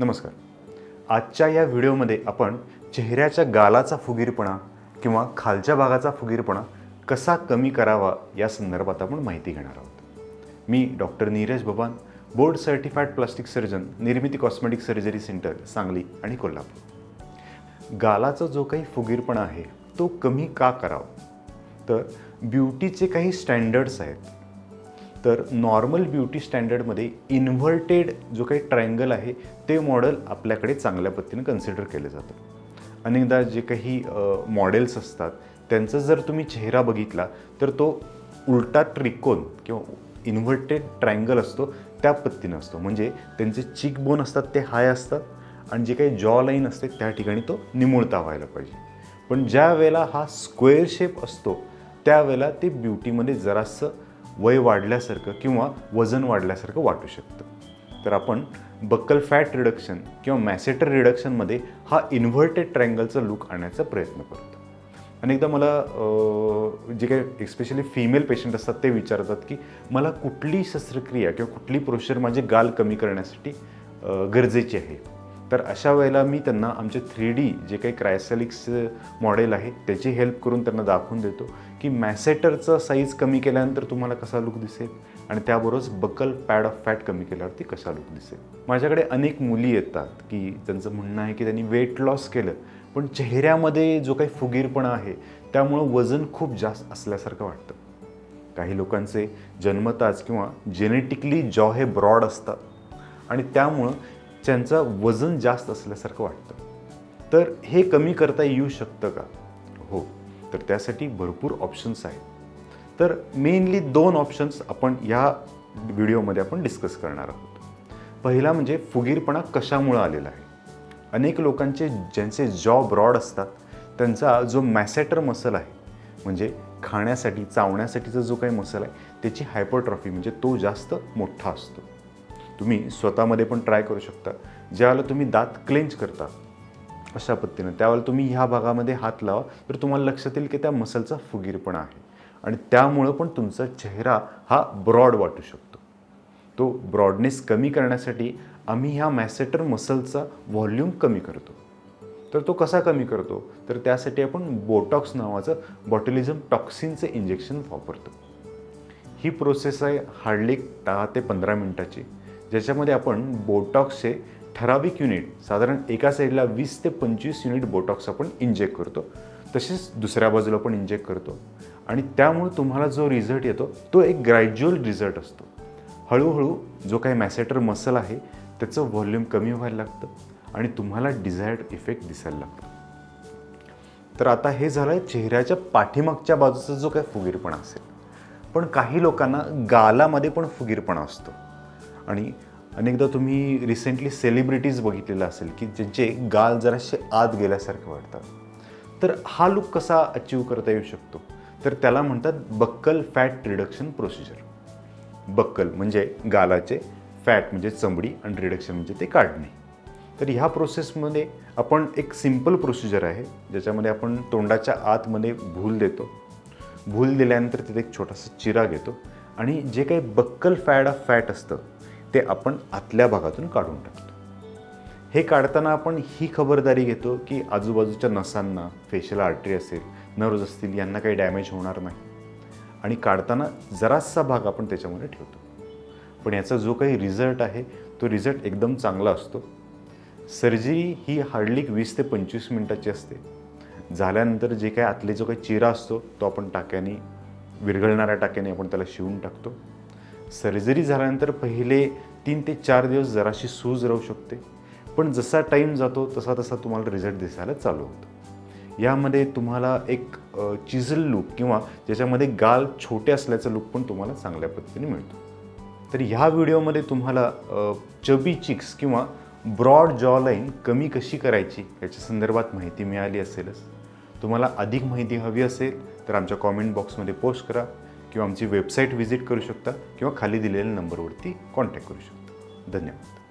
नमस्कार. आजच्या या व्हिडिओमध्ये आपण चेहऱ्याच्या गालाचा फुगीरपणा किंवा खालच्या भागाचा फुगीरपणा कसा कमी करावा या संदर्भात आपण माहिती घेणार आहोत. मी doctor Neeraj Baban board certified plastic surgeon Nirmiti cosmetic surgery centre Sangli आणि कोल्हापूर. गालाचा जो काही फुगीरपणा आहे तो कमी का करावा? तर ब्युटीचे काही स्टँडर्ड्स आहेत तर नॉर्मल ब्युटी स्टँडर्डमध्ये इन्व्हर्टेड जो काही ट्रायंगल आहे ते मॉडेल आपल्याकडे चांगल्या पद्धतीने कन्सिडर केलं जातं अनेकदा जे काही मॉडेल्स असतात त्यांचा जर तुम्ही चेहरा बघितला तर तो उलटा त्रिकोण किंवा इन्व्हर्टेड ट्रायंगल असतो त्या पद्धतीनं असतो. म्हणजे त्यांचे चिकबोन असतात ते हाय असतात आणि जे काही जॉ लाईन असते त्या ठिकाणी तो निमुळता व्हायला पाहिजे. पण ज्या वेळेला हा स्क्वेअर शेप असतो त्यावेळेला ते ब्युटीमध्ये जरासं वय वाढल्यासारखं किंवा वजन वाढल्यासारखं वाटू शकतं. तर आपण बक्कल फॅट रिडक्शन किंवा मॅसेटर रिडक्शनमध्ये हा इन्व्हर्टेड ट्रँगलचा लुक आणण्याचा प्रयत्न करतो. अनेकदा मला जे काही एक्स्पेशली फिमेल पेशंट असतात ते विचारतात की मला कुठली शस्त्रक्रिया किंवा कुठली प्रोशर माझे गाल कमी करण्यासाठी गरजेची आहे? तर अशा वेळेला मी त्यांना आमचे थ्री डी जे काही क्रायसॅलिक्स मॉडेल आहे त्याची हेल्प करून त्यांना दाखवून देतो की मॅसेटरचा साईज कमी केल्यानंतर तुम्हाला कसा लुक दिसेल आणि त्याबरोबरच बकल पॅड ऑफ फॅट कमी केल्यावरती कसा लुक दिसेल. माझ्याकडे अनेक मुली येतात की त्यांचं म्हणणं आहे की त्यांनी वेट लॉस केलं पण चेहऱ्यामध्ये जो काही फुगीरपणा आहे त्यामुळं वजन खूप जास्त असल्यासारखं वाटतं. काही लोकांचे जन्मताच किंवा जेनेटिकली जॉ हे ब्रॉड असतात आणि त्यामुळं त्यांचं वजन जास्त असल्यासारखं वाटतं. तर हे कमी करता येऊ शकतं का? हो. तर त्यासाठी भरपूर ऑप्शन्स आहेत. तर मेनली दोन ऑप्शन्स आपण या व्हिडिओमध्ये आपण डिस्कस करणार आहोत. पहिला म्हणजे फुगीरपणा कशामुळं आलेला आहे? अनेक लोकांचे ज्यांचे जॉ ब्रॉड असतात त्यांचा जो मॅसेटर मसल आहे म्हणजे खाण्यासाठी चावण्यासाठीचा जो काही मसल आहे त्याची हायपरट्रॉफी म्हणजे तो जास्त मोठा असतो. तुम्ही स्वतःमध्ये पण ट्राय करू शकता. ज्यावेळेला तुम्ही दात क्लेंज करता अशा पद्धतीनं. त्यावेळेला तुम्ही ह्या भागामध्ये हात लावा तर तुम्हाला लक्षात येईल की त्या मसलचा फुगीरपणा आहे. आणि त्यामुळं पण तुमचा चेहरा हा ब्रॉड वाटू शकतो. तो ब्रॉडनेस कमी करण्यासाठी आम्ही ह्या मॅसेटर मसलचा व्हॉल्यूम कमी करतो. तर तो कसा कमी करतो? तर त्यासाठी आपण बोटॉक्स नावाचं बॉटलिझम टॉक्सिनचं इंजेक्शन वापरतो. ही प्रोसेस आहे हार्डली दहा ते पंधरा मिनटाची. ज्याच्यामध्ये आपण बोटॉक्सचे ठराविक युनिट साधारण एका साईडला वीस ते पंचवीस युनिट बोटॉक्स आपण इंजेक्ट करतो. तसेच दुसऱ्या बाजूला पण इंजेक्ट करतो. आणि त्यामुळे तुम्हाला जो रिझल्ट येतो तो एक ग्रॅज्युअल रिझल्ट असतो. हळूहळू जो काही मॅसेटर मसल आहे त्याचं व्हॉल्यूम कमी व्हायला लागतं आणि तुम्हाला डिझायर्ड इफेक्ट दिसायला लागतो. तर आता हे झालं चेहऱ्याच्या पाठीमागच्या बाजूचा जो काही फुगीरपणा असेल. पण काही लोकांना गालामध्ये पण फुगीरपणा असतो. आणि अनेकदा तुम्ही रिसेंटली सेलिब्रिटीज बघितलेलं असेल की ज्यांचे गाल जरासे आत गेल्यासारखे वाटतात. तर हा लुक कसा अचीव करता येऊ शकतो? तर त्याला म्हणतात buccal fat reduction procedure buccal म्हणजे गालाचे फॅट म्हणजे चमडी आणि रिडक्शन म्हणजे ते काढणे. तर ह्या प्रोसेसमध्ये आपण एक सिंपल प्रोसिजर आहे ज्याच्यामध्ये आपण तोंडाच्या आतमध्ये भूल देतो. भूल दिल्यानंतर तिथे एक छोटासा चिरा घेतो आणि जे काही बक्कल फॅड ऑफ फॅट असतं ते आपण आतल्या भागातून काढून टाकतो. हे काढताना आपण ही खबरदारी घेतो की आजूबाजूच्या नसांना फेशियल आर्टरी असेल नर्व्ज असतील यांना काही डॅमेज होणार नाही. आणि काढताना जरासा भाग आपण त्याच्यामध्ये ठेवतो. पण याचा जो काही रिझल्ट आहे तो रिझल्ट एकदम चांगला असतो. सर्जरी ही हार्डली वीस ते पंचवीस मिनटाची असते. झाल्यानंतर जे काही आतले जो काही चिरा असतो तो आपण टाक्याने विरघळणाऱ्या टाक्याने आपण त्याला शिवून टाकतो. सर्जरी झाल्यानंतर पहिले तीन ते चार दिवस जराशी सूज राहू शकते. पण जसा टाईम जातो तसा तसा तुम्हाला रिझल्ट दिसायला चालू होतो. यामध्ये तुम्हाला एक चिझल लुक किंवा ज्याच्यामध्ये गाल छोटे असल्याचा लुक पण तुम्हाला चांगल्या पद्धतीने मिळतो. तर ह्या व्हिडिओमध्ये तुम्हाला चबी चिक्स किंवा ब्रॉड जॉ लाईन कमी कशी करायची याच्या संदर्भात माहिती मिळाली असेलच. तुम्हाला अधिक माहिती हवी असेल तर आमच्या कॉमेंट बॉक्समध्ये पोस्ट करा. किंवा आमची वेबसाईट व्हिजिट करू शकता किंवा खाली दिलेल्या नंबरवरती कॉन्टॅक्ट करू शकता. धन्यवाद.